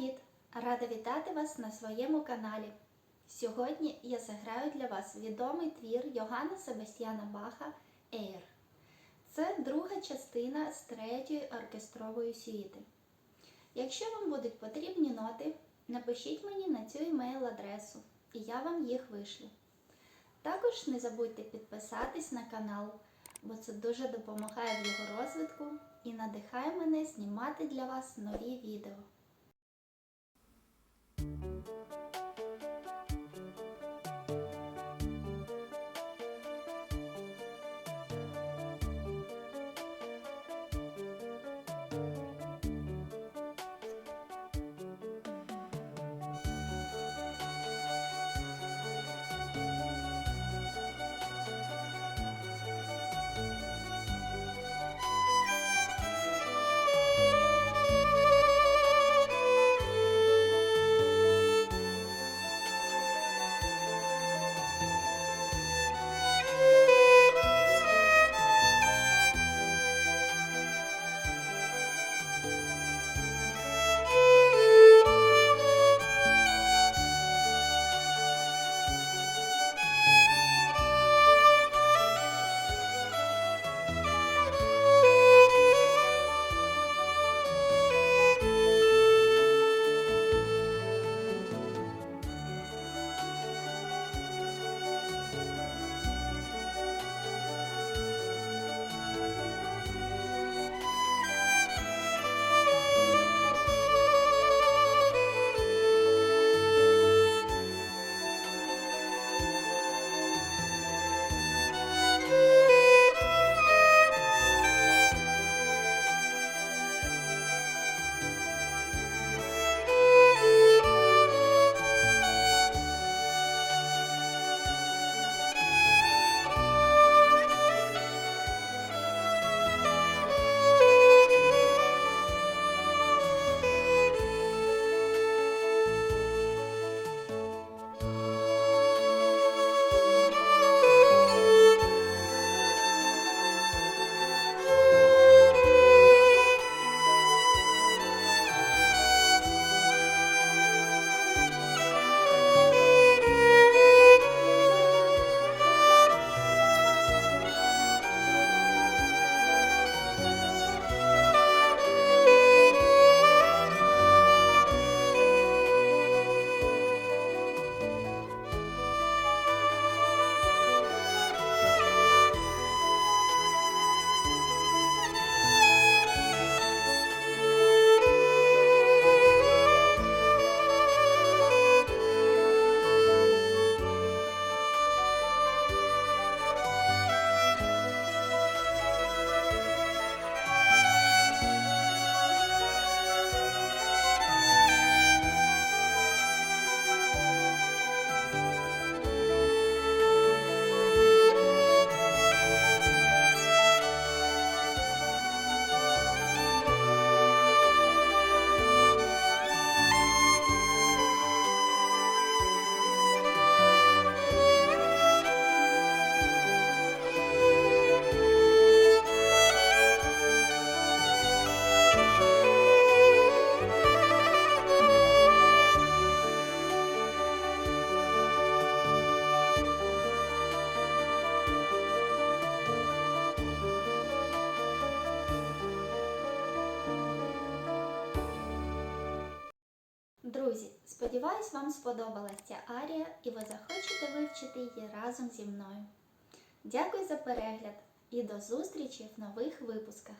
привіт! Рада вітати вас на своєму каналі. Сьогодні я заграю для вас відомий твір Йоганна Себастьяна Баха Ейр. Це друга частина з третьої оркестрової сюїти. Якщо вам будуть потрібні ноти, напишіть мені на цю емейл-адресу, і я вам їх вишлю. Також не забудьте підписатись на канал, бо це дуже допомагає в його розвитку і надихає мене знімати для вас нові відео. Сподіваюсь, вам сподобалася ця арія і ви захочете вивчити її разом зі мною. Дякую за перегляд і до зустрічі в нових випусках!